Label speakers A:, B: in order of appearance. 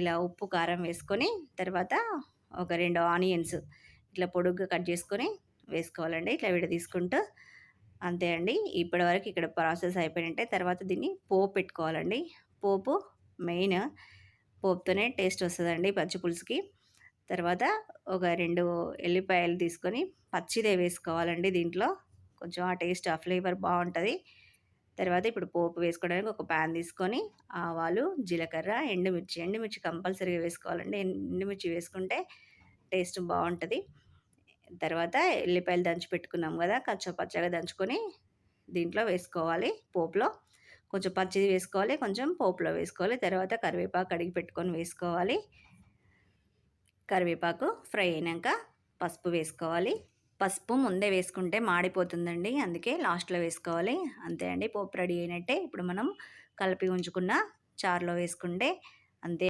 A: ఇలా ఉప్పు కారం వేసుకొని తర్వాత ఒక రెండు ఆనియన్స్ ఇట్లా పొడుగ్గా కట్ చేసుకొని వేసుకోవాలండి. ఇట్లా విడ తీసుకుంటూ అంతే అండి. ఇప్పటివరకు ఇక్కడ ప్రాసెస్ అయిపోయినట్టే. తర్వాత దీన్ని పోపు పెట్టుకోవాలండి. పోపు మెయిన్ పోపుతోనే టేస్ట్ వస్తుందండి పచ్చి పులుసుకి. తర్వాత ఒక రెండు ఎల్లిపాయలు తీసుకొని పచ్చిదే వేసుకోవాలండి దీంట్లో. కొంచెం ఆ టేస్ట్ ఆ ఫ్లేవర్ బాగుంటుంది. తర్వాత ఇప్పుడు పోపు వేసుకోవడానికి ఒక ప్యాన్ తీసుకొని ఆవాలు జీలకర్ర ఎండుమిర్చి ఎండుమిర్చి కంపల్సరీగా వేసుకోవాలండి. ఎండుమిర్చి వేసుకుంటే టేస్ట్ బాగుంటుంది. తర్వాత ఎల్లిపాయలు దంచి పెట్టుకున్నాం కదా కొంచెం పచ్చగా దంచుకొని దీంట్లో వేసుకోవాలి పోపులో. కొంచెం పచ్చిది వేసుకోవాలి కొంచెం పోపులో వేసుకోవాలి. తర్వాత కరివేపాకు కడిగి పెట్టుకొని వేసుకోవాలి. కరివేపాకు ఫ్రై అయినాక పసుపు వేసుకోవాలి. పసుపు ముందే వేసుకుంటే మాడిపోతుందండి. అందుకే లాస్ట్లో వేసుకోవాలి. అంతే అండి. పోపు రెడీ అయినట్టే. ఇప్పుడు మనం కలిపి ఉంచుకున్న చారులో వేసుకుంటే అంతే.